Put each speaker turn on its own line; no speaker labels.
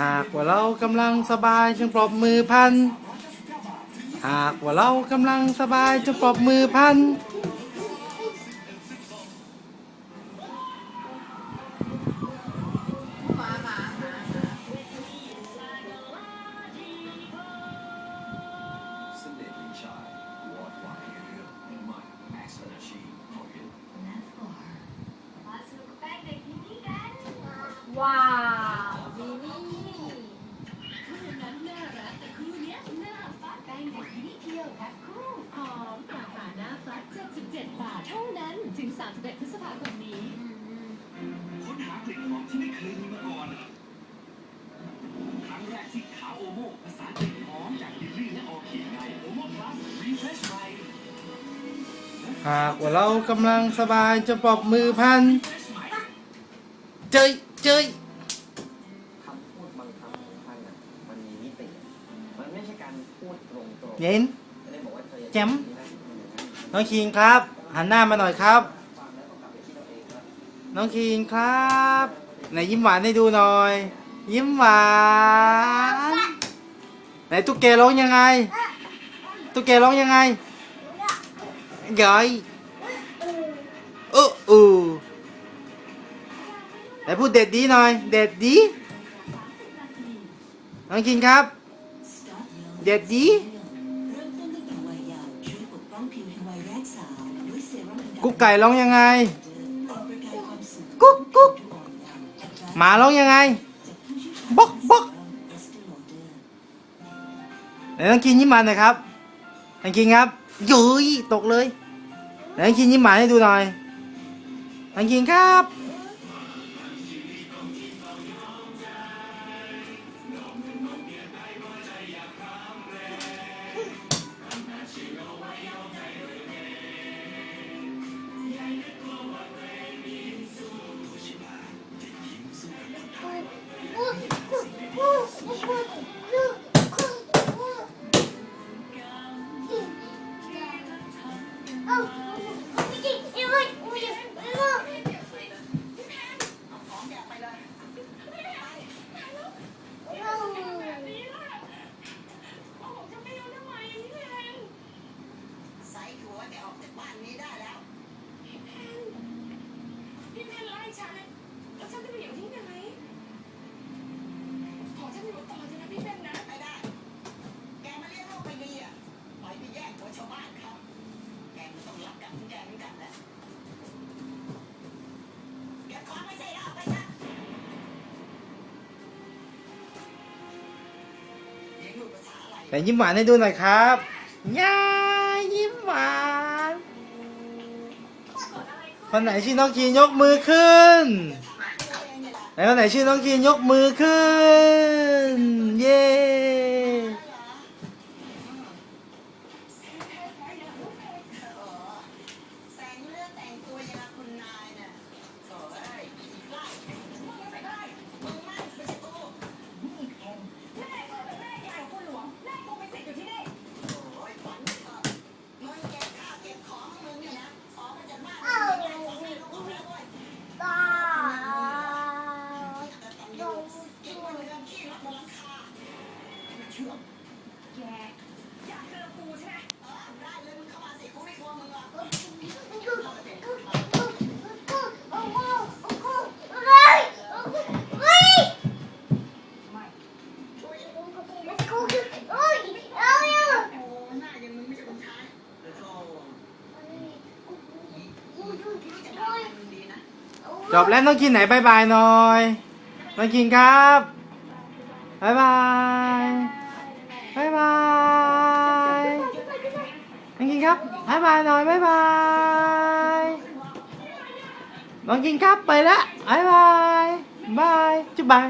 หากว่าเรากำลังสบายจงปรบมือพัน หากว่าเรากำลังสบายจงปรบมือพัน
ว้า
วมินี่
คู่นั้นน่ารักแต่คู่เนี้ยน่าฟัดแป้งเด็กที่นี่เที่ยวแพ็คคู่หอมสาขาหน้าฟัด77บาทเท่านั้นถึง31พฤษภาคมนี้
ค้นหากลิ่นหอมที่ไม่เคยมีมาก่อน ครั้งแรกที่ขาโอโม่ภาษากลิ่นหอมจากลิลลี่และออร์คิดไงโอโม่พลัสรีเฟรชไหา
กว่าเรากำลังสบายจงปรบมือพัน เจย เจย
คำพูดบางคำของท่านน่ะมันมีมิติมันไม่ใช่การพูดตรงๆ
เย็น
ไม่ได้บอกว่าเธอ
แจ๋ม
อย่างนี้นะ
น้องคิงครับ หันหน้ามาหน่อยครับ
ฟังแล้วต้องกลับไปคิดเอาเองครับ
น้องคิงครับไหนยิ้มหวานให้ดูหน่อย ยิ้มหวานไหนตุ๊กแกร้องยังไง ตุ๊กแกร้องยังไงยอยเออเออ ไหนพูดเด็ดดีหน่อย เด็ดดีน้องคิงครับ เด็ดดี
กุ๊ก
ไก่ร้องยังไง
กุ๊
กกุ๊ก
ทุอ่อนเยาว์
หมาร้องยังไงบกบกไหนน้องคิงยิ้มหวานหน่อยครับน้องคิงครับยุยตกเลยไหนน้องคิงยิ้มหวานให้ดูหน่อยน้องคิงครับ
แต่ออกจากบ้านนี้ได้แล้ว
พี่เพนไล่ฉันแล้วฉันจะไปอยู่ที่ไหน ขอฉันอยู่ต่อจะนะพี่เพนนะ
ไม่ได้ แกมาเลี้ยงลูกไม่ดีอะปล่อยไปแย่งหัวชาวบ้านเขาแกมันต้องรับกรรมของแกเหมือนกันแหละแกขอไม่ใช่แล้วไปนะเลี้ยงลูกภาษาอะไร
ไหนยิ้มหวานให้ดูหน่อยครับย่ายิ้มหวาน คนไหนชื่อน้องคีนยกมือขึ้น ไหนคนไหนชื่อน้องคีนยกมือขึ้น เย้ จบแล้วน้องคินไหนบายบายหน่อยน้องคินครับบายบายบายบายน้องคินครับบายบายหน่อยบายบายน้องคินครับไปแล้วบายบายบายจุ๊บบาย